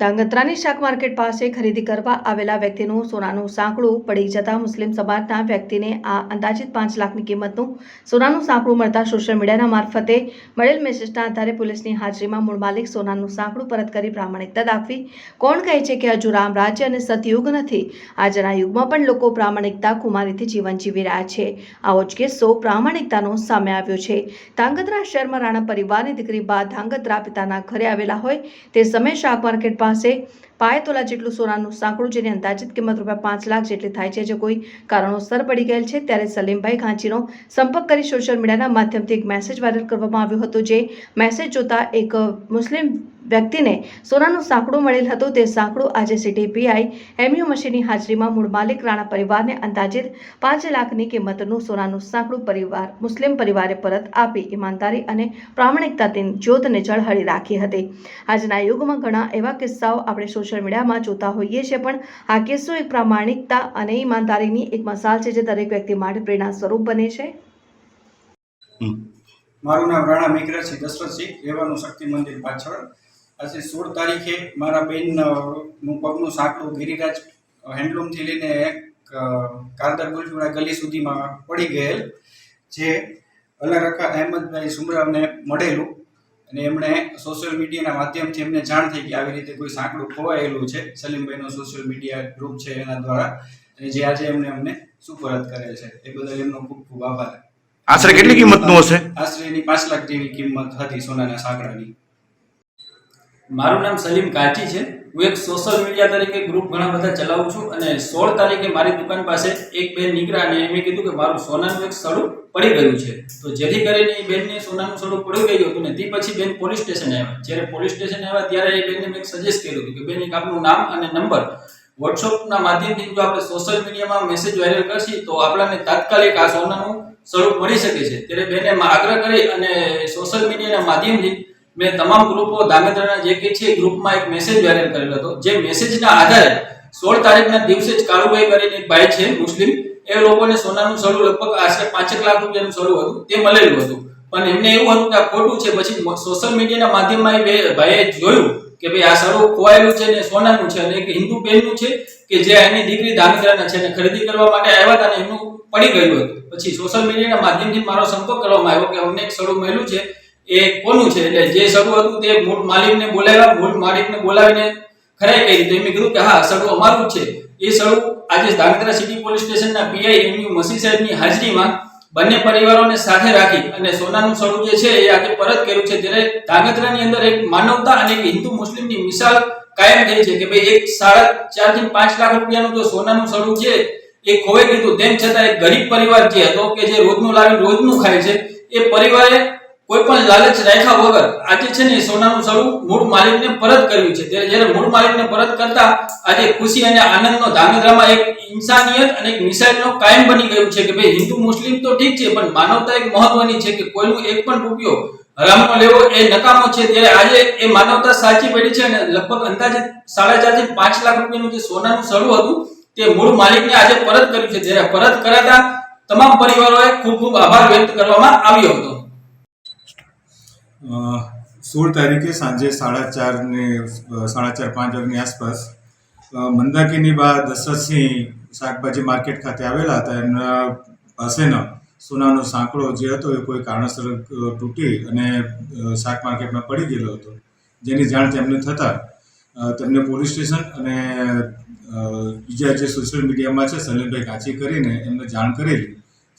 ધાંગધ્રાની શાક માર્કેટ પાસે ખરીદી કરવા આવેલા વ્યક્તિનું સોનાનું સાંકળું પડી જતા મુસ્લિમ સમાજના વ્યક્તિને આ અંદાજિત પાંચ લાખની કિંમતનું સોનાનું સાંકળું મળતા સોશિયલ મીડિયાના મારફતે મળેલ મેસેજના આધારે પોલીસની હાજરીમાં મૂળ માલિક સોનાનું સાંકળું પરત કરી પ્રામાણિકતા દાખવી. કોણ કહે છે કે હજુ રામ રાજ્ય અને સતયુગ નથી? આજના યુગમાં પણ લોકો પ્રામાણિકતા કુમારીથી જીવન જીવી રહ્યા છે. આવો જ કિસ્સો પ્રામાણિકતાનો સામે આવ્યો છે. ધાંગધ્રા શહેરમાં રાણા પરિવારની દીકરી બાદ ધાંગધ્રા પિતાના ઘરે આવેલા હોય તે સમયે શાક માર્કેટ પાસે પાય તોલા જેટલું સોનાનું સાંકળું જેની અંદાજિત કિંમત રૂપિયા પાંચ લાખ જેટલી થાય છે. જે કોઈ કારણોસર પડી ગયેલ છે, ત્યારે સલીમભાઈ ઘાંચીનો સંપર્ક કરી સોશિયલ મીડિયાના માધ્યમથી એક મેસેજ વાયરલ કરવામાં આવ્યો હતો, જે મેસેજ જોતા એક મુસ્લિમ વ્યક્તિને સોનાનું સાંકળું મળેલ હતું તે સાંકળું આજે સિટી પીઆઈ એમયુ મશીનની હાજરીમાં મૂળ માલિક રાણા પરિવારને અંદાજિત પાંચ લાખની કિંમતનું સોનાનું સાંકડું પરિવાર, મુસ્લિમ પરિવારે પરત આપી ઈમાનદારી અને પ્રામાણિકતાની જ્યોતને ઝળહળી રાખી હતી. આજના યુગમાં ઘણા એવા કિસ્સાઓ આપણે સોશિયલ મીડિયામાં જોતા હોઈએ છીએ, પણ આ કિસ્સો એક પ્રામાણિકતા અને ઈમાનદારીની એક મસાલ છે જે દરેક વ્યક્તિ માટે પ્રેરણા સ્વરૂપ બને છે. મારું નામ રાણા મેઘરાજસિંહ દશરથસિંહ, રહેવાનું શક્તિ મંદિર પાછળ. આજે સોળ તારીખે મારા બેનનું પગનું સાંકડું ગિરિરાજ હેન્ડલૂમથી લઈને એક કારદર ગુલજુડા ગલી સુધીમાં પડી ગયેલ જે અલારખા અહેમદભાઈ સુમરાવને મળેલું. અને એમણે સોશિયલ મીડિયાના માધ્યમથી એમને જાણ થઈ કે આવી રીતે કોઈ સાંકડું ખોવાયેલું છે. સલીમભાઈનો સોશિયલ મીડિયા ગ્રુપ છે એના દ્વારા. અને જે આજે એમને અમને સુપરત કરે છે. એ બદલ એમનો ખૂબ ખૂબ આભાર. આશરે કેટલી કિંમતનું હશે? આશરે એની પાંચ લાખ જેવી કિંમત હતી સોનાના સાંકડાની. મારું નામ સલીમ કાચી છે. હું એક સોશિયલ મીડિયા તરીકે ગ્રુપ ઘણા બધા ચલાવું છું અને સોળ તારીખે મારી દુકાન પાસે એક બેન નીકળ્યા અને એમે કીધું કે મારું સોનાનું એક સડું પડી ગયું છે. તો જેથી કરીને એ બેનને સોનાનું સડું પડી ગયું હતું ને તે પછી બેન પોલીસ સ્ટેશન આવ્યા. જ્યારે પોલીસ સ્ટેશન આવ્યા ત્યારે એ બેનને મેં સજેસ્ટ કર્યું હતું કે બેન, એક આપનું નામ અને નંબર વોટ્સઅપના માધ્યમથી જો આપણે સોશિયલ મીડિયામાં મેસેજ વાયરલ કરશી તો આપણને તાત્કાલિક આ સોનાનું સ્વરૂપ મળી શકે છે. ત્યારે બેને આગ્રહ કરી અને સોશિયલ મીડિયાના માધ્યમથી મેં તમામ ગ્રુપો દામેન્દ્રના જે કે છે ગ્રુપમાં એક મેસેજ વાયરલ કરેલો હતો. જે મેસેજના આધારે સોળ તારીખના દિવસે જ કાળુભાઈ કરીને એક ભાઈ છે, મુસ્લિમ. એ લોકોને સોનાનું સળું લગભગ આશરે પાંચેક લાખ રૂપિયાનું સળું હતું. તે મળેલું હતું. પણ એમને એવું હતું કે આ ખોટું છે. પછી સોશિયલ મીડિયાના માધ્યમમાં એ ભાઈએ જોયું કે ભાઈ આ સળું ખોવાયેલું છે ને સોનાનું છે અને એક હિન્દુ બહેનનું છે કે જે એની દીકરી દામિત્રાના છે અને ખરીદી કરવા માટે આવ્યા હતા અને એમનું પડી ગયું હતું. પછી સોશિયલ મીડિયાના માધ્યમથી મારો સંપર્ક કરવામાં આવ્યો કે અમને એક સળું મળ્યું છે. એ કોનું છે? એટલે જે સડું હતું તે મૂળ માલિકને બોલાવ્યા, મૂળ માલિકને બોલાવીને ખરાઈ કહી તો એમને કીધું કે હા સગો અમારું છે. એ સડું આજે ધાંગધ્રા સિટી પોલીસ સ્ટેશનના પીઆઈ એમયુ મસી સાહેબની હાજરીમાં બંને પરિવારોને સાથે રાખી અને સોનાનું સડું જે છે એ આજે પરત કર્યું છે. ત્યારે ધાંગધ્રાની અંદર એક માનવતા અને એક હિન્દુ મુસ્લિમની મિસાલ કાયમ થઈ છે કે ભાઈ એક સાડા ચારથી પાંચ લાખ રૂપિયાનું જો સોનાનું સડું છે એ ખોવાઈ ગયું તેમ છતાં એક ગરીબ પરિવાર જે હતો કે જે રોજનું લાવીને રોજનું ખાય છે, એ પરિવારે કોઈ પણ લાલચ રાખ્યા વગર આજે છે ને સોનાનું સડું મૂળ માલિકને પરત કર્યું છે. ત્યારે જ્યારે મૂળ માલિકને પરત કરતા આજે ખુશી અને આનંદનો ધાંગધ્રામાં એક ઇન્સાનિયત અને એક મિસાઇલનો કાયમ બની ગયું છે કે ભાઈ હિન્દુ મુસ્લિમ તો ઠીક છે, પણ માનવતા એક મહત્વની છે કે કોઈનું એક પણ રૂપિયો હરામનો લેવો એ નકામો છે. ત્યારે આજે એ માનવતા સાચી પડી છે અને લગભગ અંદાજે સાડા ચારથી પાંચ લાખ રૂપિયાનું જે સોનાનું સડું હતું તે મૂળ માલિકને આજે પરત કર્યું છે. જ્યારે પરત કરાતા તમામ પરિવારોએ ખૂબ ખૂબ આભાર વ્યક્ત કરવામાં આવ્યો હતો. સોળ તારીખે સાંજે સાડા ચાર ને સાડા ચાર પાંચ વાગ્યાની આસપાસ મંદાકીની બા દશરથસિંહ શાકભાજી માર્કેટ ખાતે આવેલા હતા. એમના પાસેનો સોનાનો સાંકળો જે હતો એ કોઈ કારણસર તૂટી અને શાક માર્કેટમાં પડી ગયેલો હતો. જેની જાણ તેમને થતાં તેમને પોલીસ સ્ટેશન અને બીજા જે સોશિયલ મીડિયામાં છે સલીમભાઈ કાચી કરીને એમને જાણ કરેલી.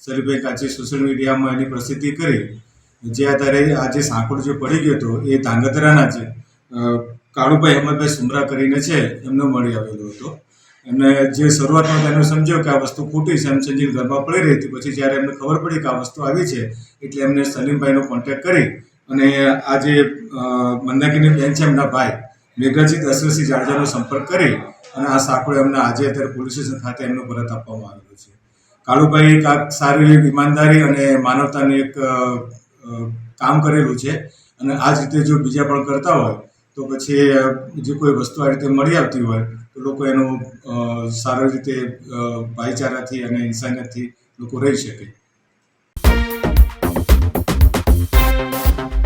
સલીમભાઈ કાચી સોશિયલ મીડિયામાં એની પ્રસિદ્ધિ કરી જે આધારે આ જે સાંકળ જે પડી ગયો હતો, એ ધાંગધ્રાના છે કાળુભાઈ અહેમદભાઈ સુમરા કરીને છે, એમને મળી આવેલો હતો. એમને જે શરૂઆતમાં તેને સમજ્યો કે આ વસ્તુ ખોટી છે, એમ સંજીવ ઘરમાં પડી રહી હતી. પછી જ્યારે એમને ખબર પડી કે આ વસ્તુ આવી છે, એટલે એમને સલીમભાઈનો કોન્ટેક્ટ કરી અને આ જે મંદાકીની બેન છે, એમના ભાઈ મેઘરાજી દશરથસિંહ જાડેજાનો સંપર્ક કરી અને આ સાંકળો એમને આજે અત્યારે પોલીસ સ્ટેશન ખાતે એમનો પરત આપવામાં આવેલો છે. કાળુભાઈ એક સારી ઈમાનદારી અને માનવતાની એક કામ કરેલું છે. અને આ જ રીતે જો બીજા પણ કરતા હોય, તો પછી જે કોઈ વસ્તુ આ રીતે મળી આવતી હોય, તો લોકો એનો સારી રીતે ભાઈચારાથી અને ઇન્સાનિયતથી લોકો રહી શકે.